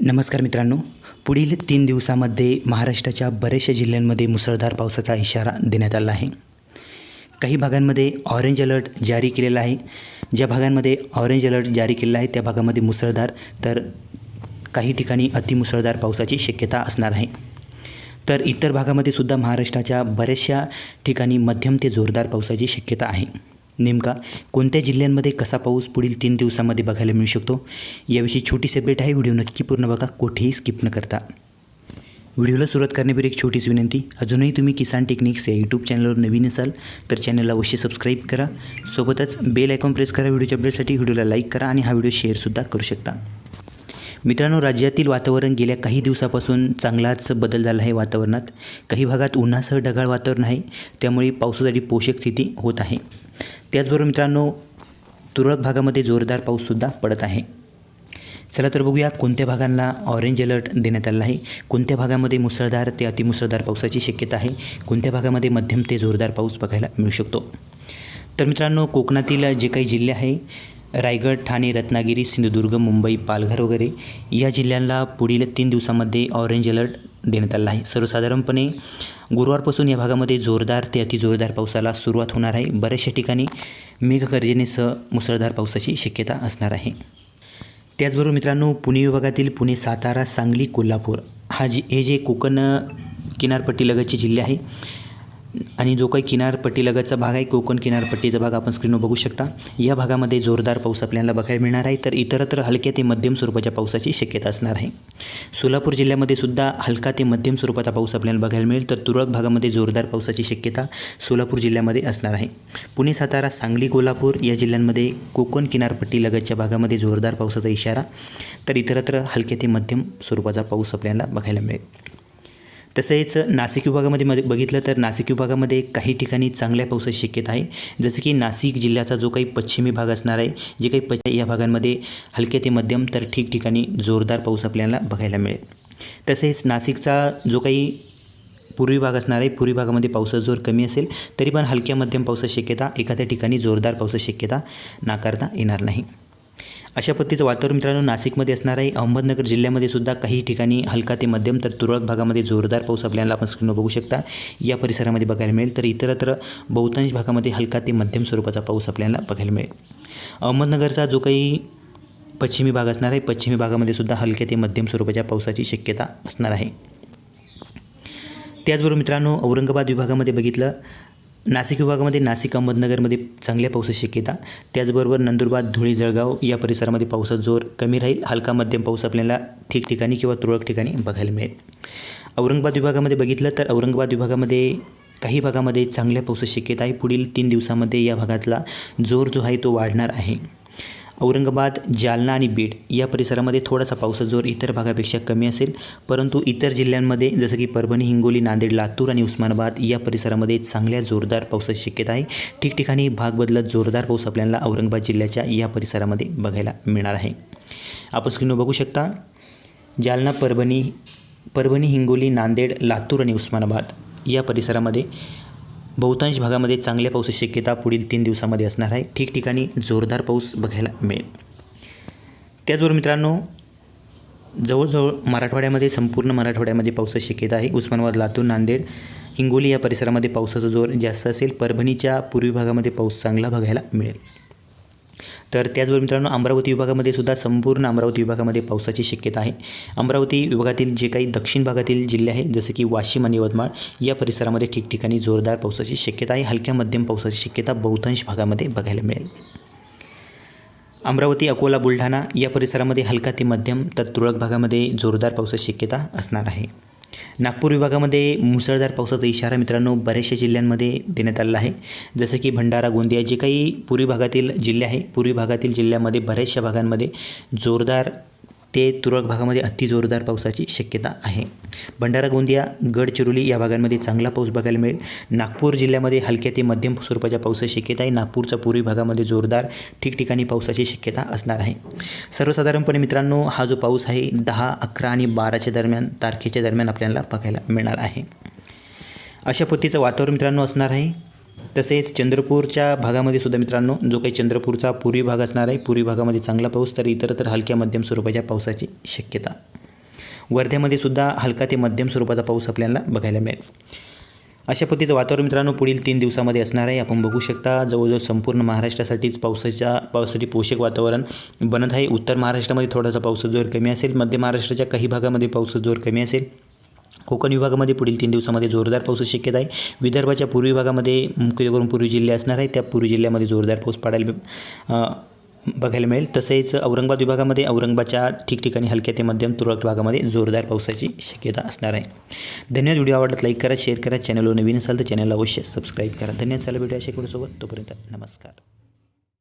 नमस्कार मित्रांनो. पुढील तीन दिवसामध्ये महाराष्ट्राच्या बऱ्याचशा जिल्ह्यांमध्ये मुसळधार पावसाचा इशारा देण्यात आला आहे. काही भागांमध्ये ऑरेंज अलर्ट जारी केलेला आहे. ज्या भागांमध्ये ऑरेंज अलर्ट जारी केलेला आहे त्या भागामध्ये मुसळधार तर काही ठिकाणी अतिमुसळधार पावसाची शक्यता असणार आहे. तर इतर भागामध्ये सुद्धा महाराष्ट्राच्या बऱ्याचशा ठिकाणी मध्यम ते जोरदार पावसाची शक्यता आहे. नेमका कोणत्या जिल्ह्यांमध्ये कसा पाऊस पुढील तीन दिवसामध्ये बघायला मिळू शकतो? याविषयी छोटी सेपरेट आहे. व्हिडिओ नक्की पूर्ण बघा. कुठेही स्किप न करता. व्हिडिओला सुरुवात करण्यापूर्वी एक छोटीच विनंती. अजूनही तुम्ही किसान टेक्निक्स या यूट्यूब चॅनलवर नवीन असाल तर चॅनलला अवश्य सबस्क्राईब करा. सोबतच बेल आयकॉन प्रेस करा. व्हिडिओच्या अपडेटसाठी व्हिडिओला लाईक करा आणि हा व्हिडिओ शेअरसुद्धा करू शकता. मित्रांनो राज्यातील वातावरण गेल्या काही दिवसापासून चांगलाच बदल झाला आहे वातावरणात. काही भागात उन्हासह ढगाळ वातावरण आहे. त्यामुळे पावसासाठी पोषक स्थिती होत आहे. त्याचबरोबर मित्रांनो तुरळक भागामध्ये जोरदार पाऊससुद्धा पडत आहे. चला तर बघूया कोणत्या भागांना ऑरेंज अलर्ट देण्यात आलेला आहे. कोणत्या भागामध्ये मुसळधार ते अतिमुसळधार पावसाची शक्यता आहे? कोणत्या भागामध्ये मध्यम ते जोरदार पाऊस बघायला मिळू शकतो? तर मित्रांनो कोकणातील जे काही जिल्हे आहे रायगड ठाणे रत्नागिरी सिंधुदुर्ग मुंबई पालघर वगैरे या जिल्ह्यांना पुढील तीन दिवसामध्ये ऑरेंज अलर्ट देण्यात आला आहे. सर्वसाधारणपणे गुरुवारपासून या भागामध्ये जोरदार ते अतिजोरदार पावसाला सुरुवात होणार आहे. बऱ्याचशा ठिकाणी मेघगर्जनेसह मुसळधार पावसाची शक्यता असणार आहे. त्याचबरोबर मित्रांनो पुणे विभागातील पुणे सातारा सांगली कोल्हापूर हा जी हे जे कोकण किनारपट्टीलगतचे जिल्हे आहे आणि जो काही किनारपट्टीलगतचा भाग आहे कोकण किनारपट्टीचा भाग आपण स्क्रीनवर बघू शकता. या भागामध्ये जोरदार पाऊस आपल्याला बघायला मिळणार आहे तर इतरत्र हलक्या ते मध्यम स्वरूपाच्या पावसाची शक्यता असणार आहे. सोलापूर जिल्ह्यामध्ये सुद्धा हलका ते मध्यम स्वरूपाचा पाऊस आपल्याला बघायला मिळेल तर तुरळक भागामध्ये जोरदार पावसाची शक्यता सोलापूर जिल्ह्यामध्ये असणार आहे. पुणे सातारा सांगली कोल्हापूर या जिल्ह्यांमध्ये कोकण किनारपट्टीलगतच्या भागामध्ये जोरदार पावसाचा इशारा तर इतरत्र हलक्या ते मध्यम स्वरूपाचा पाऊस आपल्याला बघायला मिळेल. तसेच नाशिक विभागामध्ये मध्ये बघितलं तर नाशिक विभागामध्ये काही ठिकाणी चांगल्या पावसाची शक्यता आहे. जसं की नाशिक जिल्ह्याचा जो काही पश्चिमी भाग असणार आहे जे काही पश्चिम या भागांमध्ये हलके ते मध्यम तर ठिकठिकाणी जोरदार पाऊस आपल्याला बघायला मिळेल. तसेच नाशिकचा जो काही पूर्वी भाग असणार आहे पूर्वी भागामध्ये पावसाचा जोर कमी असेल तरी पण हलक्या मध्यम पावसाची शक्यता एखाद्या ठिकाणी जोरदार पावसाची शक्यता नाकारता येणार नाही. अशा पद्धतीचं वातावरण मित्रांनो नाशिकमध्ये असणार आहे. अहमदनगर जिल्ह्यामध्ये सुद्धा काही ठिकाणी हलका ते मध्यम तर तुरळक भागामध्ये जोरदार पाऊस आपल्याला आपण स्क्रीनवर बघू शकता. या परिसरामध्ये बघायला मिळेल. तर इतरत्र बहुतांश भागामध्ये हलका ते मध्यम स्वरूपाचा पाऊस आपल्याला बघायला मिळेल. अहमदनगरचा जो काही पश्चिमी भाग असणार आहे पश्चिमी भागामध्ये सुद्धा हलक्या ते मध्यम स्वरूपाच्या पावसाची शक्यता असणार आहे. त्याचबरोबर मित्रांनो औरंगाबाद विभागामध्ये बघितलं नाशिक विभागामध्ये नाशिक अहमदनगरमध्ये चांगल्या पावसाची शक्यता. त्याचबरोबर नंदुरबार धुळे जळगाव या परिसरामध्ये पावसाचा जोर कमी राहील. हलका मध्यम पाऊस आपल्याला ठिकठिकाणी किंवा तुरळक ठिकाणी बघायला मिळेल. औरंगाबाद विभागामध्ये बघितलं तर औरंगाबाद विभागामध्ये काही भागामध्ये चांगल्या पावसाची शक्यता आहे. पुढील तीन दिवसामध्ये या भागातला जोर जो आहे तो वाढणार आहे. औरंगाबाद जालना आणि बीड या परिसरामध्ये थोडासा पावसाचा जोर इतर भागापेक्षा कमी असेल. परंतु इतर जिल्ह्यांमध्ये जसं की परभणी हिंगोली नांदेड लातूर आणि उस्मानाबाद या परिसरामध्ये चांगल्या जोरदार पावसाची शक्यता आहे. ठिकठिकाणी भाग बदलत जोरदार पाऊस आपल्याला औरंगाबाद जिल्ह्याच्या या परिसरामध्ये बघायला मिळणार आहे. आपण स्क्रीनवर बघू शकता जालना परभणी परभणी हिंगोली नांदेड लातूर आणि उस्मानाबाद या परिसरामध्ये बहुतांश भागामध्ये चांगल्या पावसाची शक्यता पुढील तीन दिवसामध्ये असणार आहे. ठिकठिकाणी जोरदार पाऊस बघायला मिळेल. त्याचबरोबर मित्रांनो जवळजवळ मराठवाड्यामध्ये संपूर्ण मराठवाड्यामध्ये पावसाची शक्यता आहे. उस्मानाबाद लातूर नांदेड हिंगोली या परिसरामध्ये पावसाचा जोर जास्त असेल. परभणीच्या पूर्वी भागामध्ये पाऊस चांगला बघायला मिळेल. तर त्याचबरोबर मित्रांनो अमरावती विभागामध्ये सुद्धा संपूर्ण अमरावती विभागामध्ये पावसाची शक्यता आहे. अमरावती विभागातील जे काही दक्षिण भागातील जिल्हे आहेत जसे की वाशिम आणि यवतमाळ या परिसरामध्ये ठिकठिकाणी जोरदार पावसाची शक्यता आहे. हलक्या मध्यम पावसाची शक्यता बहुतांश भागामध्ये बघायला मिळेल. अमरावती अकोला बुलढाणा या परिसरामध्ये हलका ते मध्यम तर तुरळक भागामध्ये जोरदार पावसाची शक्यता असणार आहे. नागपूर विभागामध्ये मुसळधार पावसाचा इशारा मित्रांनो बऱ्याचशा जिल्ह्यांमध्ये देण्यात आलेला आहे. जसं की भंडारा गोंदिया जे काही पूर्वी भागातील जिल्हे आहे पूर्वी भागातील जिल्ह्यामध्ये बऱ्याचशा भागांमध्ये जोरदार ते तुरळक भागामध्ये अति जोरदार पावसाची शक्यता आहे. भंडारा गोंदिया गडचिरोली या भागांमध्ये चांगला पाऊस बघायला मिळेल. नागपूर जिल्ह्यामध्ये हलक्या ते मध्यम स्वरूपाच्या पावसाची शक्यता आहे. नागपूरच्या पूर्वी भागामध्ये जोरदार ठिकठिकाणी पावसाची शक्यता असणार आहे. सर्वसाधारणपणे मित्रांनो हा जो पाऊस आहे दहा अकरा आणि बाराच्या दरम्यान तारखेच्या दरम्यान आपल्याला बघायला मिळणार आहे. अशा पद्धतीचं वातावरण मित्रांनो असणार आहे. तसेच चंद्रपूरच्या भागामध्ये सुद्धा मित्रांनो जो काही चंद्रपूरचा पूर्वी भाग असणार आहे पूर्वी भागामध्ये चांगला पाऊस तर इतर तर हलक्या मध्यम स्वरूपाच्या पावसाची शक्यता. वर्ध्यामध्ये सुद्धा हलका ते मध्यम स्वरूपाचा पाऊस आपल्याला बघायला मिळेल. अशा पद्धतीचं वातावरण मित्रांनो पुढील तीन दिवसामध्ये असणार आहे. आपण बघू शकता जवळजवळ संपूर्ण महाराष्ट्रासाठीच पावसाच्या पावसासाठी पोषक वातावरण बनत आहे. उत्तर महाराष्ट्रामध्ये थोडासा पावसाचा जोर कमी असेल. मध्य महाराष्ट्राच्या काही भागामध्ये पावसाचा जोर कमी असेल. कोकण विभागामध्ये पुढील तीन दिवसामध्ये जोरदार पावसाची शक्यता आहे. विदर्भाच्या पूर्वी भागामध्ये मुख्य करून पूर्वी जिल्हे असणार आहे त्या पूर्वी जिल्ह्यामध्ये जोरदार पाऊस पडायला बघायला मिळेल. तसेच औरंगाबाद विभागामध्ये औरंगाबादच्या ठिकठिकाणी हलक्या ते मध्यम तुरळक भागामध्ये जोरदार पावसाची शक्यता असणार आहे. धन्यवाद. व्हिडिओ आवडत लाईक करा शेअर करा. चॅनलवर नवीन असाल तर चॅनलला अवश्य सबस्क्राईब करा. धन्यवाद. चला व्हिडिओ अशा सोबत तोपर्यंत नमस्कार.